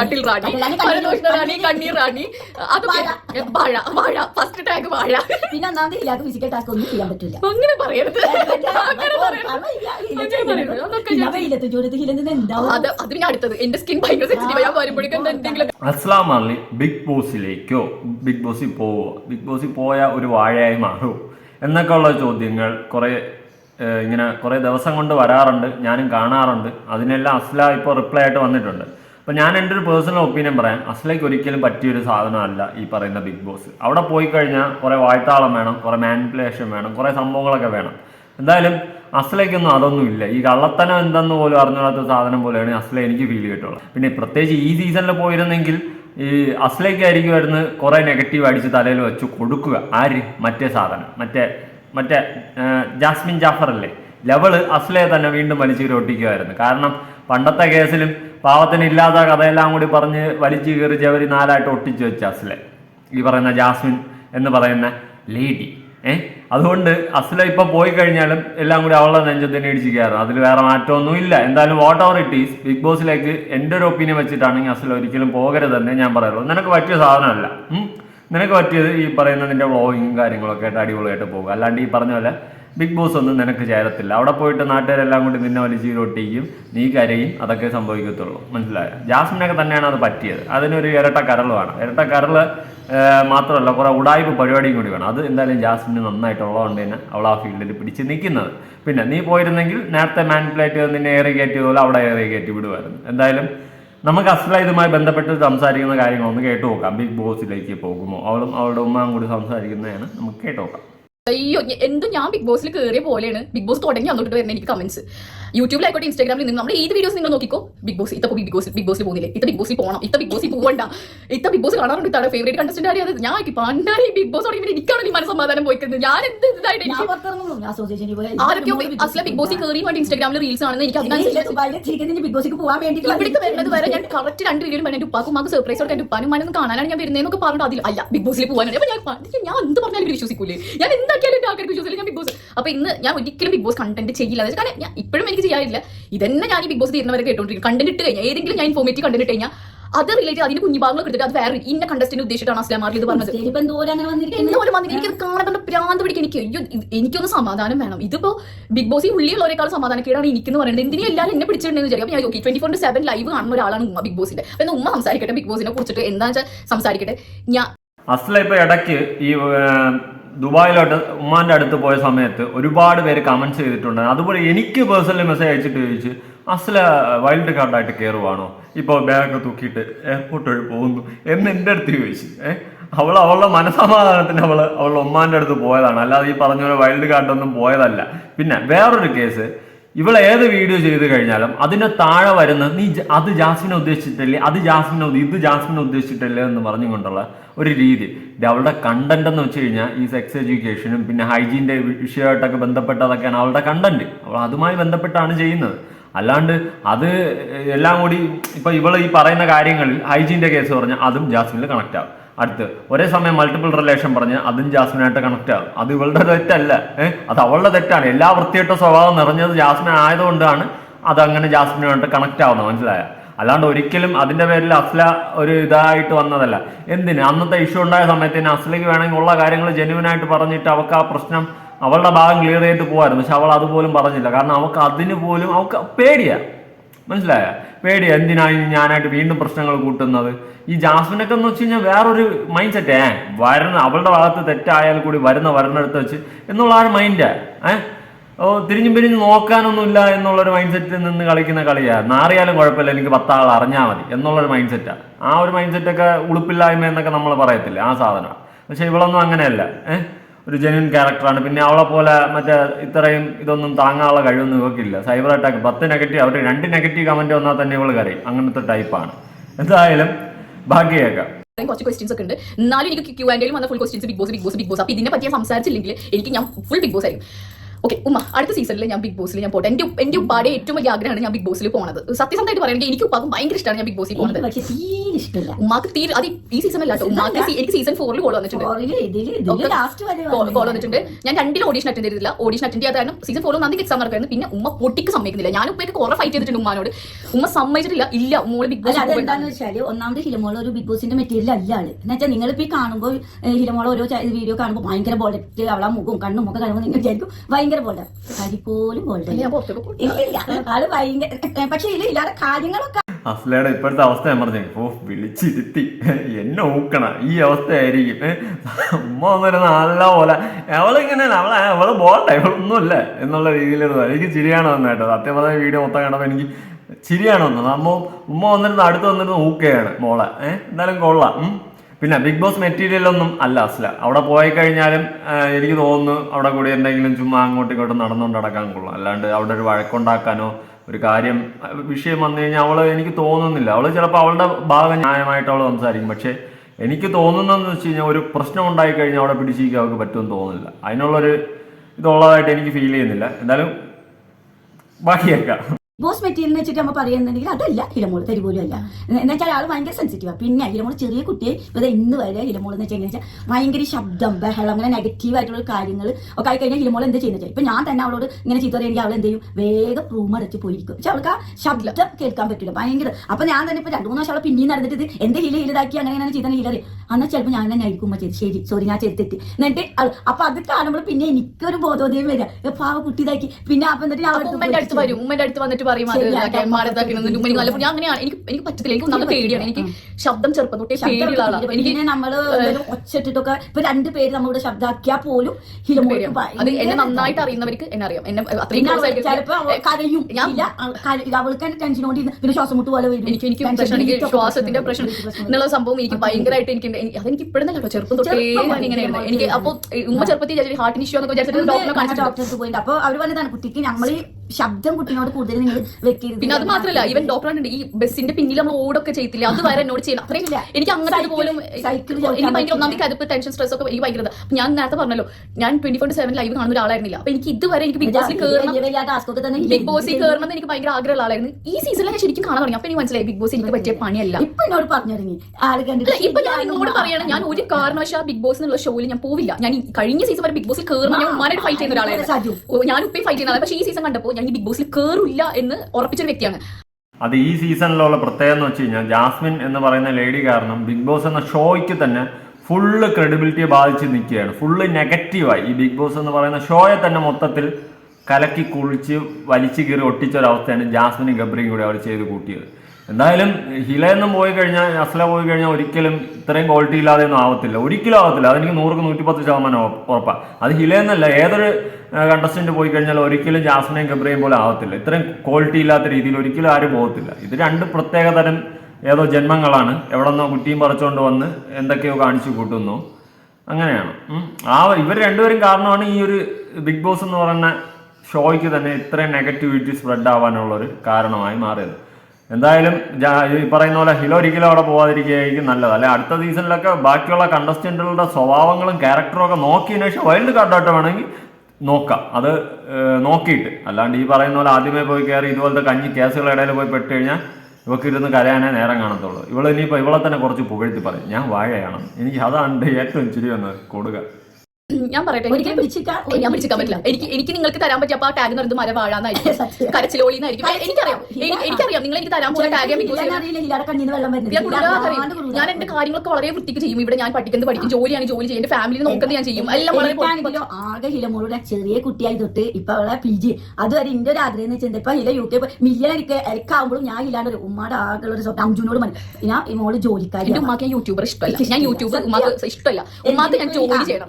കട്ടിൽ റാണി. പരദൂഷണ റാണി കണ്ണീർ റാണി. അത് വാഴ. വാഴ ഫസ്റ്റ് ടാഗ് വാഴ. പിന്നെ ഒന്നാമത് ഇല്ലാത്ത ഫിസിക്കൽ ടാസ്ക് ഒന്നും ചെയ്യാൻ പറ്റില്ല. അങ്ങനെ പറയരുത്. അത് അത് പിന്നെ അടുത്തത്. എന്റെ സ്കിൻ ഭയങ്കര സെൻസിറ്റീവ് ഞാൻ വരുമ്പോഴേക്കും എന്തെങ്കിലും അസ്ലാം അലി ബിഗ് ബോസിലേക്കോ? ബിഗ് ബോസിൽ പോവോ? ബിഗ് ബോസിൽ പോയ ഒരു വാഴയായി മാറുമോ എന്നൊക്കെ ഉള്ള ചോദ്യങ്ങൾ കുറേ ഇങ്ങനെ കുറേ ദിവസം കൊണ്ട് വരാറുണ്ട്. ഞാനും കാണാറുണ്ട്. അതിനെല്ലാം അസ്ല ഇപ്പോൾ റിപ്ലൈ ആയിട്ട് വന്നിട്ടുണ്ട്. അപ്പോൾ ഞാൻ എന്റെ ഒരു പേഴ്സണൽ ഒപ്പീനിയൻ പറയാം. അസ്ലയ്ക്ക് ഒരിക്കലും പറ്റിയൊരു സാധനമല്ല ഈ പറയുന്ന ബിഗ് ബോസ് അവിടെ പോയി കഴിഞ്ഞാൽ കുറേ വായ്ത്താളം വേണം കുറേ മാനിപ്പുലേഷൻ വേണം കുറേ സംഭവങ്ങളൊക്കെ വേണം. എന്തായാലും അസ്ലയ്ക്കൊന്നും അതൊന്നും ഇല്ല. ഈ കള്ളത്തനം എന്തെന്ന് പോലും അറിഞ്ഞാത്ത സാധനം പോലെയാണ് അസ്ല എനിക്ക് ഫീൽ ചെയ്തിട്ടുള്ളത്. പിന്നെ പ്രത്യേകിച്ച് ഈ സീസണിൽ പോയിരുന്നെങ്കിൽ ഈ അസലേക്കായിരിക്കും വരുന്ന കുറേ നെഗറ്റീവ് അടിച്ച് തലയിൽ വെച്ച് കൊടുക്കുക. ആര്? മറ്റേ സാധനം. മറ്റേ മറ്റേ ജാസ്മിൻ ജാഫർ അല്ലേ? ലെവൾ അസ്ലയെ തന്നെ വീണ്ടും വലിച്ചു ഒട്ടിക്കുമായിരുന്നു കാരണം പണ്ടത്തെ കേസിലും പാവത്തിന് ഇല്ലാത്ത കഥയെല്ലാം കൂടി പറഞ്ഞ് വലിച്ചു കയറി ജവരി നാലായിട്ട് ഒട്ടിച്ചു വെച്ച അസ്ലെ. ഈ പറയുന്ന ജാസ്മിൻ എന്ന് പറയുന്ന ലേഡി. ഏ? അതുകൊണ്ട് അസ്ല ഇപ്പൊ പോയി കഴിഞ്ഞാലും എല്ലാം കൂടി അവളുടെ നെഞ്ചത്തിന് ഇടിച്ച് കയറും. അതിൽ വേറെ മാറ്റമൊന്നും ഇല്ല. എന്തായാലും what over it is big ബോസിലേക്ക് എന്റെ ഒരു ഒപ്പീനിയൻ വെച്ചിട്ടാണെങ്കിൽ അസ്ല ഒരിക്കലും പോകരുതെന്നേ ഞാൻ പറയുള്ളൂ നിനക്ക് പറ്റിയ സാധനമല്ല. നിനക്ക് പറ്റിയത് ഈ പറയുന്ന നിന്റെ വ്ളോഗിങ് കാര്യങ്ങളൊക്കെ ആയിട്ട് അടിപൊളിയായിട്ട് പോകുക അല്ലാണ്ട് ഈ പറഞ്ഞ പോലെ ബിഗ് ബോസ് ഒന്നും നിനക്ക് ചേരത്തില്ല. അവിടെ പോയിട്ട് നാട്ടുകാരെല്ലാം കൂടി നിന്നെ വലിച്ചു ഒട്ടിക്കും നീ കരയും അതൊക്കെ സംഭവിക്കത്തുള്ളൂ. മനസ്സിലായോ? ജാസ്മിനൊക്കെ തന്നെയാണ് അത് പറ്റിയത്. അതിനൊരു ഇരട്ട കരൾ വേണം ഇരട്ട കരൾ മാത്രമല്ല കുറേ ഉടായ്പ പരിപാടിയും കൂടി വേണം. അത് എന്തായാലും ജാസ്മിന് നന്നായിട്ടുള്ളതുകൊണ്ട് തന്നെ അവൾ ആ ഫീൽഡിൽ പിടിച്ച് നിൽക്കുന്നത്. പിന്നെ നീ പോയിരുന്നെങ്കിൽ നേരത്തെ മാനിപ്പുലേറ്റ് ചെയ്ത് നിന്നെ ഏറി കയറ്റിയ പോലെ അവിടെ ഏറി കയറ്റി വിടുമായിരുന്നു. എന്തായാലും നമുക്ക് അസ്ല ഇതുമായി ബന്ധപ്പെട്ട് സംസാരിക്കുന്ന കാര്യങ്ങളൊന്ന് കേട്ടു നോക്കാം. ബിഗ് ബോസിലേക്ക് പോകുമോ? അവളും അവളുടെ ഉമ്മയും കൂടി സംസാരിക്കുന്നതാണ്. നമുക്ക് കേട്ടു നോക്കാം. അയ്യോ എന്തും ഞാൻ ബിഗ് ബോസിൽ കയറിയ പോലെയാണ്. ബിഗ് ബോസ് തുടങ്ങി അങ്ങോട്ട് വരുന്ന എനിക്ക് കമന്റ്സ് യൂട്യൂബിലായിക്കോട്ടെ ഇൻസ്റ്റാഗ്രാമിൽ നിന്ന് നമ്മൾ ഏത് വീഡിയോസ് നിങ്ങൾ നോക്കിക്കോ ബിഗ് ബോസ് ഇത്ത ബിഗ് ബോസ് ബിഗ് ബോസിൽ പോകുന്നില്ലേ ഇത്ത ബിഗ് ബോസിൽ പോകണം ഇത്ത ബിഗ് ബോസിൽ പോകണ്ട ഇത്ത ബിഗ് ബോസ് കാണാറുണ്ട് ഇത്താണ് ഫേവറേറ്റ് കണ്ടസ്റ്റന്റ് അറിയാതെ ഞാൻ പണ്ടാണ് ഈ ബിഗ് ബോസ് തുടങ്ങി എനിക്കാണ് ഈ മനസ്സമാധാനം പോയിക്കുന്നത് ഞാൻ എന്ത് ഇതായിട്ട് ആരൊക്കെയോ അസ്ല ബിഗ് ബോസിൽ കയറി വേണ്ടി ഇൻസ്റ്റാഗ്രാമിൽ റീൽസ് ആണെന്ന് എനിക്ക് അതിനനുസരിച്ച് ബിഗ് ബോസിക്ക് പോകാൻ വേണ്ടി ഇവിടേക്ക് വരുന്നത് വരെ ഞാൻ കറക്റ്റ് രണ്ട് വീഡിയോ എന്റെ ഉപ്പാക്കും മാക്ക് സർപ്രൈസ് കൊടുക്കാൻ ഉപ്പാനും ഉമ്മാനും കാണാനാണ് ഞാൻ വരുന്നതെന്നൊക്കെ പറഞ്ഞിട്ട് അതിൽ അല്ല ബിഗ് ബോസിൽ പോകാനാണ് അപ്പൊ ഞാൻ ഞാൻ എന്ത് പറഞ്ഞാലും വിശ്വസിക്കൂലേ ഞാൻ എന്താക്കിയാലും എന്റെ ആൾക്കാർക്ക് വിശ്വസിക്കില്ല ഞാൻ ബിഗ് ബോസ് അപ്പൊ ഇന്ന് ഞാൻ ഒരിക്കലും ബിഗ് ബോസ് കണ്ടന്റ് ചെയ്യില്ല കാരണം ഇപ്പോഴും എനിക്ക് ചെയ്യാറില്ല. ഇതന്നെ ഞാൻ ഈ ബിഗ് ബോസ് തീരുന്നവരെ കേട്ടോണ്ടിരിക്കും. കണ്ടന്റ് ഇട്ട് കഴിഞ്ഞാൽ ഏതെങ്കിലും ഞാൻ ഇൻഫോർമേറ്റീവ് കണ്ടന്റ് ഇട്ട് കഴിഞ്ഞാൽ അത് റിലേറ്റ് അതിന് കുഞ്ഞുഭാഗങ്ങൾ എടുത്തിട്ട് അത് വേറെ ഇന്ന കണ്ടസ്റ്റിന് ഉദ്ദേശിച്ചിട്ടാണ് അസ്ലാമാർ ഇത് പറഞ്ഞത്. ഇപ്പൊ എന്തോരം എനിക്ക് വന്നിട്ട് എനിക്കത് കാണുമ്പോൾ പ്രാന്ത് പിടിക്കും എനിക്ക് അയ്യോ എനിക്കൊന്ന് സമാധാനം വേണം. ഇതിപ്പോ ബിഗ് ബോസ് ഈ ഉള്ളിയുള്ളവരെക്കാൾ സമാധാനക്കേടാണ് എനിക്കെന്ന് പറയുന്നത്. എന്തിനും എല്ലാവരും എന്നെ പിടിച്ചിട്ടുണ്ടെന്ന് വിചാരിക്കും ഞാൻ okay twenty four seven live കാണുന്ന ഒരാളാണ് ഉമ്മ ബിഗ് ബോസിന്റെ അപ്പൊ ഉമ്മ സംസാരിക്കട്ടെ ബിഗ് ബോസിനെ കുറിച്ചിട്ട്? എന്താണെന്ന് വെച്ചാൽ സംസാരിക്കട്ടെ? ഞാൻ അസ്ല ഇപ്പൊ ഇടയ്ക്ക് ഈ ദുബായിലോട്ട് ഉമ്മാന്റെ അടുത്ത് പോയ സമയത്ത് ഒരുപാട് പേര് കമന്റ്സ് ചെയ്തിട്ടുണ്ട്. അതുപോലെ എനിക്ക് പേഴ്സണലി മെസ്സേജ് അയച്ചിട്ട് ചോദിച്ചു അസല വൈൽഡ് കാർഡായിട്ട് കയറുവാണോ ഇപ്പോൾ ബാഗ് തൂക്കിയിട്ട് എയർപോർട്ട് വഴി പോകുന്നു. എന്ന് എന്റെ അടുത്ത് ചോദിച്ചു. ഏഹ് അവൾ അവളുടെ മനസമാധാനത്തിന് അവൾ അവളുടെ ഉമ്മാന്റെ അടുത്ത് പോയതാണ്. അല്ലാതെ ഈ പറഞ്ഞ പോലെ വൈൽഡ് കാർഡൊന്നും പോയതല്ല. പിന്നെ വേറൊരു കേസ് ഇവൾ ഏത് വീഡിയോ ചെയ്ത് കഴിഞ്ഞാലും അതിന് താഴെ വരുന്ന നീ അത് ജാസ്മിനെ ഉദ്ദേശിച്ചിട്ടല്ലേ അത് ജാസ്മിനെ ഇത് ജാസ്മിനെ ഉദ്ദേശിച്ചിട്ടല്ലേ എന്ന് പറഞ്ഞുകൊണ്ടുള്ള ഒരു രീതി. ഇത് അവളുടെ കണ്ടന്റ് എന്ന് വെച്ച് കഴിഞ്ഞാൽ ഈ സെക്സ് എഡ്യൂക്കേഷനും പിന്നെ ഹൈജീന്റെ വിഷയമായിട്ടൊക്കെ ബന്ധപ്പെട്ടതൊക്കെയാണ് അവളുടെ കണ്ടന്റ് അവൾ അതുമായി ബന്ധപ്പെട്ടാണ് ചെയ്യുന്നത്. അല്ലാണ്ട് അത് എല്ലാം കൂടി ഇപ്പൊ ഇവൾ ഈ പറയുന്ന കാര്യങ്ങളിൽ ഹൈജീന്റെ കേസ് പറഞ്ഞാൽ അതും ജാസ്മിനിൽ കണക്ട് ആവും. അടുത്ത്. ഒരേ സമയം മൾട്ടിപ്പിൾ റിലേഷൻ പറഞ്ഞ് അതും ജാസ്മിനായിട്ട് കണക്ട് ആകും അത് ഇവളുടെ തെറ്റല്ല. ഏഹ് അത് അവളുടെ തെറ്റാണ്. എല്ലാ വൃത്തിയിട്ട സ്വഭാവം നിറഞ്ഞത് ജാസ്മിൻ ആയതുകൊണ്ടാണ് അത് അങ്ങനെ ജാസ്മിനുമായിട്ട് കണക്ട് ആവുന്നത്. മനസ്സിലായ? അല്ലാണ്ട് ഒരിക്കലും അതിന്റെ പേരിൽ അസ്ല ഒരു ഇതായിട്ട് വന്നതല്ല. എന്തിന്? അന്നത്തെ ഇഷ്യൂ ഉണ്ടായ സമയത്തിന് അസ്ലയ്ക്ക് വേണമെങ്കിൽ ഉള്ള കാര്യങ്ങൾ ജെന്യുവനായിട്ട് പറഞ്ഞിട്ട് അവൾക്ക് ആ പ്രശ്നം അവളുടെ ഭാഗം ക്ലിയർ ചെയ്തിട്ട് പോകായിരുന്നു പക്ഷെ അവൾ അതുപോലും പറഞ്ഞില്ല. കാരണം അവൾക്ക് അതിന് പോലും അവൾക്ക് പേടിയാ. മനസ്സിലായ? പേടി എന്തിനായി ഞാനായിട്ട് വീണ്ടും പ്രശ്നങ്ങൾ കൂട്ടുന്നത്? ഈ ജാസ്മിനൊക്കെ എന്ന് വെച്ച് കഴിഞ്ഞാൽ വേറൊരു മൈൻഡ് സെറ്റ് ഏ? വരുന്ന അവളുടെ ഭാഗത്ത് തെറ്റായാൽ കൂടി വരുന്ന വരണടുത്ത് വെച്ച് എന്നുള്ള ആ ഒരു മൈൻഡാ ഏഹ് ഓ തിരിഞ്ഞും പിരിഞ്ഞ് നോക്കാനൊന്നുമില്ല എന്നുള്ളൊരു മൈൻഡ് സെറ്റിൽ നിന്ന് കളിക്കുന്ന കളിയാ. നാറിയാലും കുഴപ്പമില്ല എനിക്ക് പത്താൾ അറിഞ്ഞാൽ മതി എന്നുള്ളൊരു മൈൻഡ് സെറ്റാ ആ ഒരു മൈൻഡ് സെറ്റൊക്കെ ഉളുപ്പില്ലായ്മ എന്നൊക്കെ നമ്മൾ പറയത്തില്ല? ആ സാധനമാണ് പക്ഷെ ഇവളൊന്നും അങ്ങനെയല്ല. ഏഹ് ഒരു ജെന്യൂൻ ക്യാരക്ടറാണ് പിന്നെ അവളെ പോലെ മറ്റേ ഇത്രയും ഇതൊന്നും താങ്ങാനുള്ള കഴിവൊന്നും ഇവക്കില്ല സൈബർ അറ്റാക്ക് പത്ത് നെഗറ്റീവ് അവർ രണ്ട് നെഗറ്റീവ് കമന്റ് വന്നാൽ തന്നെ ഇവൾ കരയും. അങ്ങനത്തെ ടൈപ്പാണ് എന്തായാലും ഇത്രയും കുറച്ച് ക്വസ്റ്റ്യൻസ് ഒക്കെ ഉണ്ട്. എന്നാലും എനിക്ക് ക്യൂ ആൻഡ് വന്ന full questions big boss big boss big boss അപ്പൊ ഇതിനെ പറ്റി സംസാരിച്ചില്ലെങ്കിൽ എനിക്ക് ഞാൻ ഫുൾ ബിഗ് ബോസ് ആയിരിക്കും. ഓക്കെ ഉമ്മ അടുത്ത സീസണിൽ ഞാൻ ബിഗ് ബോസിൽ ഞാൻ പോട്ടെ. എന്റെ എന്റെ ഉപ്പാടെ ഏറ്റവും വലിയ ആഗ്രഹമാണ് ഞാൻ ബിഗ് ബോസിൽ പോണത്. സത്യസന്ധമായിട്ട് പറയുന്നത് എനിക്ക് ഉപ്പാക്കും ഭയങ്കര ഇഷ്ടമാണ് ഞാൻ ബിഗ് ബോസിൽ പോകുന്നത് പക്ഷെ തീരെ ഇഷ്ടമില്ല. ഉമ്മാക്ക് തീരെ അത് ഈ സീസൺ അല്ല കേട്ടോ. ഉമ്മാക്ക് സീ- എനിക്ക് സീസൺ ഫോറിൽ കോൾ വന്നിട്ടുണ്ട്. പുറകിൽ ഇതിൽ ഇതിൽ ലാസ്റ്റ് വരെ കോൾ വന്നിട്ടുണ്ട്. ഞാൻ രണ്ടിലും ഓഡീഷൻ അറ്റൻഡ് ചെയ്തിട്ടില്ല. ഓഡീഷൻ അറ്റൻഡ് ചെയ്യാത്ത കാരണം സീസൺ ഫോറിൽ നന്ദി എക്സാം നടക്കായിരുന്നു പിന്നെ ഉമ്മ പൊട്ടിക്ക് സമ്മതിക്കുന്നില്ല. ഞാൻ ഉപ്പയൊക്കെ കുറെ ഫൈറ്റ് ചെയ്തിട്ടുണ്ട് ഉമ്മാനോട്. ഉമ്മ സമ്മതിച്ചിട്ടില്ല. ഇല്ല മോൾ ബിഗ് അല്ല ബോസ് അതെന്താന്ന് വെച്ചാൽ ഒന്നാമത് ഹിലമോൾ ഒരു ബിഗ് ബോസിന്റെ മെറ്റീരിയൽ അല്ല ആൾ. എന്ന് നിങ്ങൾ നിങ്ങളിപ്പോ ഈ കാണുമ്പോൾ ഹിലമോൾ ഓരോ വീഡിയോ കാണുമ്പോൾ ഭയങ്കര ബോളറ്റ് അവളെ മുഖവും കണ്ണും ഒക്കെ കാണുമ്പോൾ നിങ്ങൾ വിചാരിക്കും. ഭയങ്കര ബോൾഡ് കരി പോലും ബോൾഡ് ആൾ ഭയങ്കര പക്ഷെ ഇതിൽ ഇല്ലാതെ കാര്യങ്ങളൊക്കെ അസ്ലയുടെ ഇപ്പോഴത്തെ അവസ്ഥ ഞാൻ പറഞ്ഞു. ഓ വിളിച്ചിരുത്തി. എന്നെ ഊക്കണ. ഈ അവസ്ഥയായിരിക്കും. ആയിരിക്കും ഉമ്മ വന്നൊരു നല്ല പോലെ. അവളിങ്ങനെ അവളെ അവൾ ബോണ്ട ഇവളൊന്നുമില്ല എന്നുള്ള രീതിയിലിരുന്നു എനിക്ക് ചിരിയാണ് വന്നേട്ടോ കേട്ടോ. സത്യം പറഞ്ഞ വീഡിയോ മൊത്തം കണ്ടപ്പോൾ എനിക്ക് ചിരിയാണ് വന്നത്. അമ്മ ഉമ്മ വന്നിരുന്ന് അടുത്ത് വന്നിരുന്ന് ഊക്കയാണ് മോളെ. ഏഹ് എന്തായാലും കൊള്ളാം. ഉം. പിന്നെ ബിഗ് ബോസ് മെറ്റീരിയൽ ഒന്നും അല്ല അസ്ല. അവിടെ പോയി കഴിഞ്ഞാലും എനിക്ക് തോന്നുന്നു അവിടെ കൂടി എന്തെങ്കിലും ചുമ്മാ അങ്ങോട്ടും ഇങ്ങോട്ടും നടന്നുകൊണ്ട് നടക്കാൻ കൊള്ളാം. അല്ലാണ്ട് അവിടെ ഒരു വഴക്കുണ്ടാക്കാനോ ഒരു കാര്യം വിഷയം വന്നു കഴിഞ്ഞാൽ അവൾ എനിക്ക് തോന്നുന്നില്ല. അവൾ ചിലപ്പോൾ അവളുടെ ഭാഗം ന്യായമായിട്ട് അവൾ സംസാരിക്കും. പക്ഷേ എനിക്ക് തോന്നുന്നതെന്ന് വെച്ച് കഴിഞ്ഞാൽ ഒരു പ്രശ്നം ഉണ്ടായി കഴിഞ്ഞാൽ അവിടെ പിടിച്ചിരിക്കാൻ അവൾക്ക് പറ്റുമെന്ന് തോന്നുന്നില്ല. അതിനുള്ളൊരു ഇതുള്ളതായിട്ട് എനിക്ക് ഫീൽ ചെയ്യുന്നില്ല. എന്തായാലും ബാക്കിയേക്കാം. ബോസ് മെറ്റീരിയൽ വെച്ചിട്ട് നമ്മൾ പറയുന്നുണ്ടെങ്കിൽ അതല്ല ഹിരമോൾ തരി പോലും അല്ല. എന്ന് വെച്ചാൽ ആൾ ഭയങ്കര സെൻസിറ്റീവാണ് പിന്നെ ഹിരമോൾ ചെറിയ കുട്ടിയെ ഇപ്പോൾ ഇന്ന് വരെ ഹിരമോൾ എന്ന് വെച്ചാൽ വെച്ചാൽ ഭയങ്കര ശബ്ദം ബഹളം അങ്ങനെ നെഗറ്റീവ് ആയിട്ടുള്ള കാര്യങ്ങൾ ഒക്കെ ആയി കഴിഞ്ഞാൽ ഹിരമോൾ എന്താ ചെയ്യുന്നത് ഇപ്പൊ ഞാൻ തന്നെ അവളോട് ഇങ്ങനെ ചീത്ത പറയുകയാണെങ്കിൽ അവൾ എന്ത് ചെയ്യും? വേഗം റൂം അടച്ച് പോയിരിക്കും. പക്ഷെ അവൾക്ക് ആ ശബ്ദം കേൾക്കാൻ പറ്റില്ല ഭയങ്കര. അപ്പൊ ഞാൻ തന്നെ ഇപ്പൊ രണ്ടു മൂന്ന് വർഷം അവളെ പിന്നെയും നടന്നിട്ട് എന്ത് ഹില ഹിലതാക്കി അങ്ങനെ അങ്ങനെ ചെയ്താൽ ഹിലറി എന്നാൽ ചിലപ്പോൾ ഞാൻ തന്നെ ആയിരിക്കും ചെയ്തു. ശരി സോറി ഞാൻ ചെയ്തിട്ട് എന്നിട്ട് അപ്പം അത് കാണുമ്പോൾ പിന്നെ എനിക്കൊരു ബോധോദയം വരിക പാവ കുട്ടി ഇതാക്കി. പിന്നെ അപ്പൊ എന്നിട്ട് ഞാൻ അടുത്ത് വരും ഉമ്മന്റെ അടുത്ത് വന്നിട്ട് പറയും അത് എനിക്ക് നല്ല ഞാൻ അങ്ങനെയാണ് എനിക്ക് എനിക്ക് പറ്റത്തില്ല. എനിക്ക് നല്ല പേടിയാണ്. എനിക്ക് ശബ്ദം ചെറുപ്പം തൊട്ടേ പേടിയുള്ള ആളാണ് എനിക്ക് നമ്മൾ ഒച്ചിട്ടിട്ടൊക്കെ ഇപ്പൊ രണ്ട് പേര് നമ്മളുടെ ശബ്ദാക്കിയാൽ പോലും. അത് എന്നെ നന്നായിട്ട് അറിയുന്നവർക്ക് എന്നെ അറിയാം. എന്നെ അത്രയും ചിലപ്പോ കരയും. ഞാൻ- അവൾക്ക് തന്നെ ടെൻഷൻ കൊണ്ട് പിന്നെ ശ്വാസം മുട്ട് പോലെ വരും. എനിക്ക് എനിക്ക് പ്രശ്നം എനിക്ക് ശ്വാസത്തിന്റെ പ്രശ്നം എന്നുള്ള സംഭവം എനിക്ക് ഭയങ്കരമായിട്ട് എനിക്ക് അതെനിക്ക് ഇപ്പോഴെന്നല്ല കേട്ടോ. ചെറുപ്പം തൊട്ടേ ചെറുപ്പം ഇങ്ങനെ എനിക്ക് അപ്പൊ ഉമ്മ ചെറുപ്പത്തിൽ ഹാർട്ടിന് ഇഷ്യൂ എന്നൊക്കെ വിചാരിച്ചിട്ട് ഡോക്ടറെ കാണിച്ചിട്ടുണ്ട്. അപ്പൊ അവർ പറഞ്ഞതാണ് കുട്ടിക്ക്. നമ്മൾ ശബ്ദം കുട്ടിനോട് കൂടുതൽ നിങ്ങൾ വെക്കരുത് പിന്നെ അത് മാത്രമല്ല ഈവൻ ഡോക്ടർ ഈ ബസ്സിന്റെ പിന്നിൽ നമ്മൾ ഓടൊക്കെ ചെയ്തില്ല അത് വരെ എന്നോട് ചെയ്യണം. അത്രയും എനിക്ക് Cycle- പോലും എനിക്ക് ഭയങ്കര ഒന്നാമത്തെ കരുപ്പ് ടെൻഷൻ സ്ട്രെസ് ഒക്കെ എനിക്ക് ഭയങ്കര. ഞാൻ നേരത്തെ പറഞ്ഞല്ലോ ഞാൻ ട്വന്റി ഫോർ സെവൻ ലൈവ് കാണുന്ന ഒരാളായിരുന്നില്ല. അപ്പൊ എനിക്ക് ഇതുവരെ എനിക്ക് ബിഗ് ബോസിൽ കയറണം ബിഗ് ബോസിൽ കയറണം എന്ന് എനിക്ക് ഭയങ്കര ആഗ്രഹമുള്ള ആളായിരുന്നു ഈ സീസണിൽ ഞാൻ ശരിക്കും കാണാൻ തുടങ്ങി. അപ്പൊ എനിക്ക് മനസ്സിലായി ബിഗ് ബോസ് എനിക്ക് പറ്റിയ പണിയല്ല. ഇപ്പൊ എന്നോട് പറഞ്ഞു തുടങ്ങി. കണ്ടിട്ട് ഇപ്പൊ ഞാൻ നിങ്ങളോട് പറയണം ഞാൻ ഒരു കാരണവശാ ബിഗ് ബോസ് എന്നുള്ള ഷോയിൽ ഞാൻ പോവില്ല. ഞാൻ കഴിഞ്ഞ സീസൺ വരെ ബിഗ് ബോസിൽ കയറണം ഞാൻ ഉമ്മാനായിട്ട് ഫൈറ്റ് ചെയ്യുന്ന. ഒരാളായിരുന്നു. ഞാൻ ഉപ്പയും ഫൈറ്റ് ചെയ്യുന്ന ആളാണ് പക്ഷേ ഈ സീസൺ കണ്ടപ്പോൾ ഞാൻ ബിഗ് ബോസിൽ കയറില്ല എന്ന് ഉറപ്പിച്ചൊരു വ്യക്തിയാണ്. അത് ഈ സീസണിലുള്ള പ്രത്യേകത എന്ന് വെച്ച് കഴിഞ്ഞാൽ ജാസ്മിൻ എന്ന് പറയുന്ന ലേഡി കാരണം ബിഗ് ബോസ് എന്ന ഷോയ്ക്ക് തന്നെ ഫുള്ള് ക്രെഡിബിലിറ്റിയെ ബാധിച്ച് നിൽക്കുകയാണ്. ഫുള്ള് നെഗറ്റീവായി ഈ ബിഗ് ബോസ് എന്ന് പറയുന്ന ഷോയെ തന്നെ മൊത്തത്തിൽ കലക്കി കുളിച്ച് വലിച്ചു കീറി ഒട്ടിച്ച ഒരവസ്ഥയാണ് ജാസ്മിനും ഗബ്രിയും കൂടി അവർ ചെയ്ത് കൂട്ടിയത്. എന്തായാലും ഹിലയെന്നും പോയി കഴിഞ്ഞാൽ അസ്ല പോയി കഴിഞ്ഞാൽ ഒരിക്കലും ഇത്രയും ക്വാളിറ്റി ഇല്ലാതെ ഒന്നും ആവത്തില്ല. ഒരിക്കലും ആവത്തില്ല. അതെനിക്ക് നൂറുക്ക് നൂറ്റിപ്പത്ത് ശതമാനം ഉറപ്പ്- ഉറപ്പാണ് അത് ഹിലയെന്നല്ല ഏതൊരു കണ്ടസ്റ്റന്റ് പോയി കഴിഞ്ഞാൽ ഒരിക്കലും ജാസ്മിനെയും ഗബ്രയും പോലെ ആവത്തില്ല. ഇത്രയും ക്വാളിറ്റി ഇല്ലാത്ത രീതിയിൽ ഒരിക്കലും ആരും പോകത്തില്ല ഇത് രണ്ട് പ്രത്യേക തരം ഏതോ ജന്മങ്ങളാണ്. എവിടെ നിന്നോ കുട്ടിയും പറിച്ചുകൊണ്ട് വന്ന് എന്തൊക്കെയോ കാണിച്ചു കൂട്ടുന്നു. അങ്ങനെയാണ്. ആ ഇവർ രണ്ടുപേരും കാരണമാണ് ഈ ഒരു ബിഗ് ബോസ് എന്ന് പറയുന്ന ഷോയ്ക്ക് തന്നെ ഇത്രയും നെഗറ്റിവിറ്റി സ്പ്രെഡ് ആവാനുള്ള ഒരു കാരണമായി മാറിയത്. എന്തായാലും ഈ പറയുന്ന പോലെ ഹിലോ ഒരിക്കലും അവിടെ പോകാതിരിക്കുകയായിരിക്കും നല്ലത്. അല്ലെ അടുത്ത സീസണിലൊക്കെ ബാക്കിയുള്ള കണ്ടസ്റ്റന്റുകളുടെ സ്വഭാവങ്ങളും ക്യാരക്ടറും ഒക്കെ നോക്കിയതിനു ശേഷം വൈൽഡ് കാർഡായിട്ട് വേണമെങ്കിൽ നോക്കാം. അത് നോക്കിയിട്ട്. അല്ലാണ്ട് ഈ പറയുന്ന പോലെ ആദ്യമേ പോയി കയറി ഇതുപോലത്തെ കഞ്ഞി കേസുകളുടെ ഇടയിൽ പോയി പെട്ട് കഴിഞ്ഞാൽ ഇവക്ക് ഇരുന്ന് കരയാനേ നേരം കാണത്തുള്ളൂ. ഇവളെ ഇനിയിപ്പോൾ ഇവളെ തന്നെ കുറച്ച് പുകഴ്ത്തി പറയും. ഞാൻ വാഴയാണ്. എനിക്ക് അതാണ് ഏറ്റവും ചിരി വന്നത് കൊടുക്കുക. ഞാൻ പറയട്ടെ ഞാൻ പിടിച്ചിക്കാൻ പറ്റില്ല. എനിക്ക് എനിക്ക് നിങ്ങൾക്ക് തരാൻ പറ്റിയ അപ്പൊ ആ ടാഗ് എന്ന് പറയുന്നത് മര വാഴാന്നായിരിക്കും. കരച്ചിലോളി എന്നായിരിക്കും എനിക്കറിയാം. എനിക്കറിയാം. നിങ്ങൾ എനിക്ക് തരാൻ പോകുന്ന ടാഗ് ഞാൻ എന്റെ കാര്യങ്ങളൊക്കെ വളരെ വൃത്തിക്ക് ചെയ്യും. ഇവിടെ ഞാൻ പഠിക്കുന്നത് പഠിക്കും. ജോലിയാണ് ജോലി ചെയ്യും. എന്റെ ഫാമിലി നോക്കുന്നത് ഞാൻ ചെയ്യും. എല്ലാം വളരെ ആകെ ഹിലമോളുടെ ചെറിയ കുട്ടിയായി തൊട്ട് ഇപ്പൊ അവളെ പി ജി അതുവരെ എന്റെ ഒരു ആഗ്രഹം എന്ന് വെച്ചാൽ ഇപ്പൊ ഹില യു കെ എനിക്ക് എനിക്കാവുമ്പോഴും ഞാൻ ഇല്ലാണ്ട് ഒരു ഉമ്മയുടെ ആകെയുള്ള ഒരു സ്വപ്നം അഞ്ചുനോട് മതി ഞാൻ ഈ മോൾ ജോലിക്കാരി ഉമ്മക്ക് ഞാൻ യൂട്യൂബർ ഇഷ്ടമല്ല. ഞാൻ യൂട്യൂബർ ഉമ്മക്ക് ഇഷ്ടമല്ല. ഉമ്മാക്ക് ഞാൻ ജോലി ചെയ്യണം.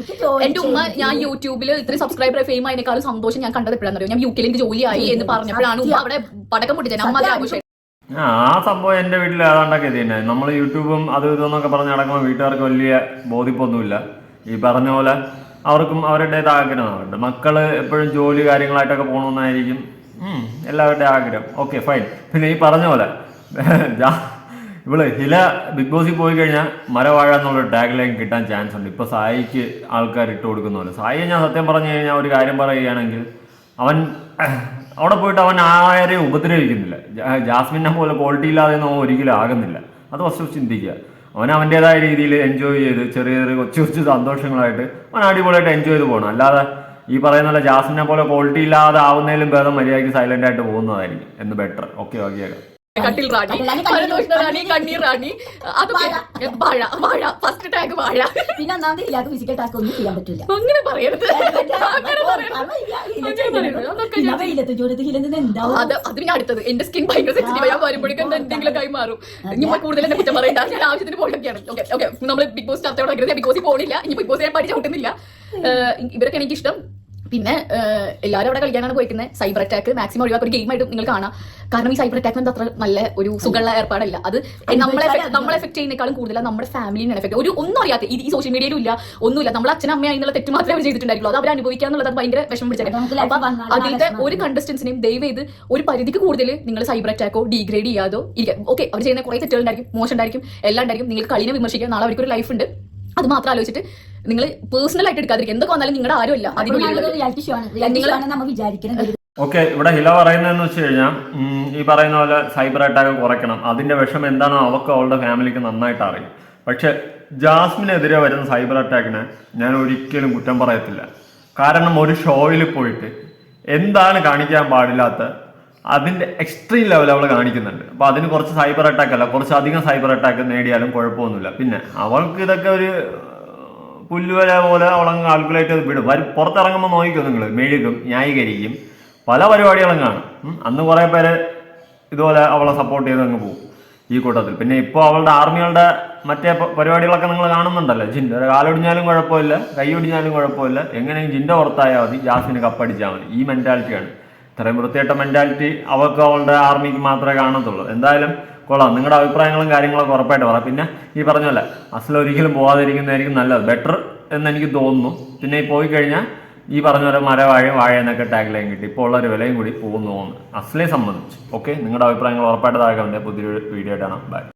എന്റെ ഉമ്മ ഞാൻ യൂട്യൂബിൽ ഇത്രയും സബ്സ്ക്രൈബർ ഫെയിം ആയതിനേക്കാളും സന്തോഷം ഞാൻ കണ്ടത് എപ്പോഴാണ് അറിയാം? ഞാൻ യു കെയിൽ എനിക്ക് ജോലിയായി എന്ന് പറഞ്ഞപ്പോഴാണ് ഉമ്മ അവിടെ പടക്കം പൊട്ടിച്ചത്. അമ്മ ആഘോഷം ആ ആ സംഭവം എന്റെ വീട്ടിൽ ഏതാണ്ടൊക്കെ ഇത് തന്നെ നമ്മൾ യൂട്യൂബും അത് ഇതെന്നൊക്കെ പറഞ്ഞ് നടക്കുമ്പോൾ വീട്ടുകാർക്ക് വലിയ ബോധിപ്പൊന്നുമില്ല. ഈ പറഞ്ഞ പോലെ അവർക്കും അവരുടേത് ആഗ്രഹമുണ്ട് മക്കൾ എപ്പോഴും ജോലി കാര്യങ്ങളായിട്ടൊക്കെ പോകണമെന്നായിരിക്കും എല്ലാവരുടെ എല്ലാവരുടെയും ആഗ്രഹം. ഓക്കെ ഫൈൻ പിന്നെ ഈ പറഞ്ഞ പോലെ ജാ- ഇവൾ ഹില ബിഗ് ബോസിൽ പോയി കഴിഞ്ഞാൽ മരവാഴ എന്നുള്ള ടാഗ് ലൈൻ കിട്ടാൻ ചാൻസ് ഉണ്ട്. ഇപ്പൊ സായിക്ക് ആൾക്കാർ ഇട്ട് കൊടുക്കുന്ന പോലെ. സായിയെ ഞാൻ സത്യം പറഞ്ഞു കഴിഞ്ഞാൽ ഒരു കാര്യം പറയുകയാണെങ്കിൽ അവൻ അവിടെ പോയിട്ട് അവൻ ആരെയും ഉപദ്രവിക്കുന്നില്ല. ജാസ്മിനെ പോലെ ക്വാളിറ്റി ഇല്ലാതെ ഒന്നും ഒരിക്കലും ആകുന്നില്ല. അത് ഫസ്റ്റ് ചിന്തിക്കുക. അവൻ അവന്റെതായ രീതിയിൽ എൻജോയ് ചെയ്ത് ചെറിയ ചെറിയ കൊച്ചു കൊച്ചു സന്തോഷങ്ങളായിട്ട് അവൻ അടിപൊളിയായിട്ട് എൻജോയ് ചെയ്ത് പോകണം അല്ലാതെ ഈ പറയുന്ന പോലെ ജാസ്മിനെ പോലെ ക്വാളിറ്റി ഇല്ലാതെ ആവുന്നതിലും ഭേദം മര്യാദയ്ക്ക് സൈലന്റ് ആയിട്ട് പോകുന്നതായിരിക്കും. എന്ന് ബെറ്റർ ഓക്കെ ഓക്കെ കട്ടിൽ റാണി പരദോഷണ റാണി കണ്ണീർ റാണി അത് വാഴ. വാഴ ഫസ്റ്റ് ടാഗ് വാഴ. പിന്നെ ഒന്നാമത് ഇല്ലാത്ത ഫിസിക്കൽ ടാസ്ക് ഒന്നും ചെയ്യാൻ പറ്റില്ല അങ്ങനെ പറയരുത്. അത് അത് പിന്നെ അടുത്തത്. എന്റെ സ്കിൻ ഭയങ്കര സെൻസിറ്റീവ് ഞാൻ വരുമ്പോഴേക്കും എന്തെങ്കിലും കൈ മാറും. ഇനി കൂടുതൽ എന്നെ കുറ്റം പറയണ്ട ഞാൻ ആവശ്യത്തിന് പോയിട്ടൊക്കെയാണ് ഓക്കെ ഓക്കെ നമ്മൾ ബിഗ് ബോസ് ചർച്ചയോടെ ബിഗ് ബോസിൽ പോണില്ല. ഇനി ബിഗ് ബോസ് ഞാൻ പഠിച്ചു കൂട്ടുന്നില്ല ഇവരൊക്കെ എനിക്ക് ഇഷ്ടം പിന്നെ എല്ലാവരും അവിടെ കളിക്കാനാണ് പോയിരിക്കുന്നത് സൈബർ അറ്റാക്ക് മാക്സിമം ഒഴിവാക്കി ഒരു ഗെയിമായിട്ട് നിങ്ങൾ കാണാം. കാരണം ഈ സൈബർ അറ്റാക്ക് അത്ര നല്ല ഒരു സുഖമുള്ള ഏർപ്പാടല്ല. അത് നമ്മളെ നമ്മളെ എഫക്ട് ചെയ്യുന്നേക്കാളും കൂടുതൽ നമ്മുടെ ഫാമിലിനെ എഫക്ട് ഒരു ഒന്നും അറിയാത്ത ഈ സോഷ്യൽ മീഡിയയിലും ഇല്ല ഒന്നുമില്ല. നമ്മുടെ അച്ഛനും അമ്മയും എന്നുള്ള തെറ്റ് മാത്രമേ അവർ ചെയ്തിട്ടുണ്ടായിരുന്നുള്ളൂ. അത് അവർ അനുഭവിക്കുക എന്നുള്ളത് അത് ഭയങ്കര വിഷമം പിടിച്ചിട്ടുണ്ട് പിടിച്ചേക്കാം അപ്പൊ അതിലത്തെ ഒരു കണ്ടസ്റ്റൻസിനെയും ദയവ് ചെയ്ത് ഒരു പരിധിക്ക് കൂടുതൽ നിങ്ങൾ സൈബർ അറ്റാക്കോ ഡീഗ്രേഡ് ചെയ്യാതോ ഇരിക്കുക ഓക്കെ അവർ ചെയ്യുന്ന കുറെ തെറ്റുകൾ ഉണ്ടായിരിക്കും മോശം ഉണ്ടായിരിക്കും എല്ലാം ഉണ്ടായിരിക്കും. നിങ്ങൾ കളിനെ വിമർശിക്കുക. നാളെ അവർക്ക് ഒരു ലൈഫ് ഉണ്ട്. അത് മാത്രം ആലോചിച്ചിട്ട് നിങ്ങൾ പേഴ്സണൽ ആയിട്ട് എടുക്കാതിരിക്കും എന്തൊക്കെ വന്നാലും നിങ്ങളുടെ ആരും അതിനുള്ളിൽ റിയാലിറ്റി ഷോ ആണ്. റിയാലിറ്റി നമ്മൾ വിചാരിക്കുന്നത് ഓക്കെ ഇവിടെ ഹില പറയുന്നതെന്ന് വെച്ച് കഴിഞ്ഞാൽ ഈ പറയുന്ന പോലെ സൈബർ അറ്റാക്ക് കുറയ്ക്കണം. അതിന്റെ വിഷമം എന്താണോ അവർക്ക് അവളുടെ ഫാമിലിക്ക് നന്നായിട്ട് അറിയും. പക്ഷെ ജാസ്മിനെതിരെ വരുന്ന സൈബർ അറ്റാക്കിനെ ഞാൻ ഒരിക്കലും കുറ്റം പറയത്തില്ല. കാരണം ഒരു ഷോയിൽ പോയിട്ട് എന്താണ് കാണിക്കാൻ പാടില്ലാത്ത അതിന്റെ എക്സ്ട്രീം ലെവൽ അവൾ കാണിക്കുന്നുണ്ട്. അപ്പൊ അതിന് കുറച്ച് സൈബർ അറ്റാക്ക് അല്ല കുറച്ച് അധികം സൈബർ അറ്റാക്ക് നേടിയാലും കുഴപ്പമൊന്നുമില്ല. പിന്നെ അവൾക്ക് ഇതൊക്കെ ഒരു പുല്ലുവല പോലെ അവളങ്ങ് കാൽക്കുലേറ്റ് ചെയ്ത് വിടും. വരും. പുറത്തിറങ്ങുമ്പോൾ നോക്കിക്കോ നിങ്ങൾ മെഴുകും ന്യായീകരിക്കും. പല പരിപാടികളും കാണും. അന്ന് കുറേ പേര് ഇതുപോലെ അവളെ സപ്പോർട്ട് ചെയ്ത് അങ്ങ് പോകും. ഈ കൂട്ടത്തിൽ. പിന്നെ ഇപ്പോൾ അവളുടെ ആർമികളുടെ മറ്റേ പരിപാടികളൊക്കെ നിങ്ങൾ കാണുന്നുണ്ടല്ലോ. ജിന്റെ കാലൊടിഞ്ഞാലും കുഴപ്പമില്ല. കൈ ഒടിഞ്ഞാലും കുഴപ്പമില്ല. എങ്ങനെയും ജിന്റെ പുറത്തായാൽ മതി. ജാസ്മിന് കപ്പടിച്ചാൽ മതി. ഈ മെന്റാലിറ്റിയാണ് ഇത്രയും വൃത്തിയായിട്ട മെന്റാലിറ്റി അവൾക്ക് അവളുടെ ആർമിക്ക് മാത്രമേ കാണത്തുള്ളൂ. എന്തായാലും കൊള്ളാം. നിങ്ങളുടെ അഭിപ്രായങ്ങളും കാര്യങ്ങളൊക്കെ ഉറപ്പായിട്ട് പറയാം പിന്നെ ഈ പറഞ്ഞ പോലെ ഒരിക്കലും പോകാതിരിക്കുന്നതായിരിക്കും നല്ലത്. ബെറ്റർ എന്ന് എനിക്ക് തോന്നുന്നു. പിന്നെ ഈ പോയി കഴിഞ്ഞാൽ ഈ പറഞ്ഞ പോലെ മര വാഴ വാഴ എന്നൊക്കെ ടാഗ് ലൈൻ കിട്ടി. ഇപ്പോൾ ഉള്ളൊരു വിലയും കൂടി പോകുന്നു അസലെ സംബന്ധിച്ച്. ഓക്കെ നിങ്ങളുടെ അഭിപ്രായങ്ങൾ ഉറപ്പായിട്ട് താഴെ പുതിയൊരു വീഡിയോ ആയിട്ടാണ് ബൈ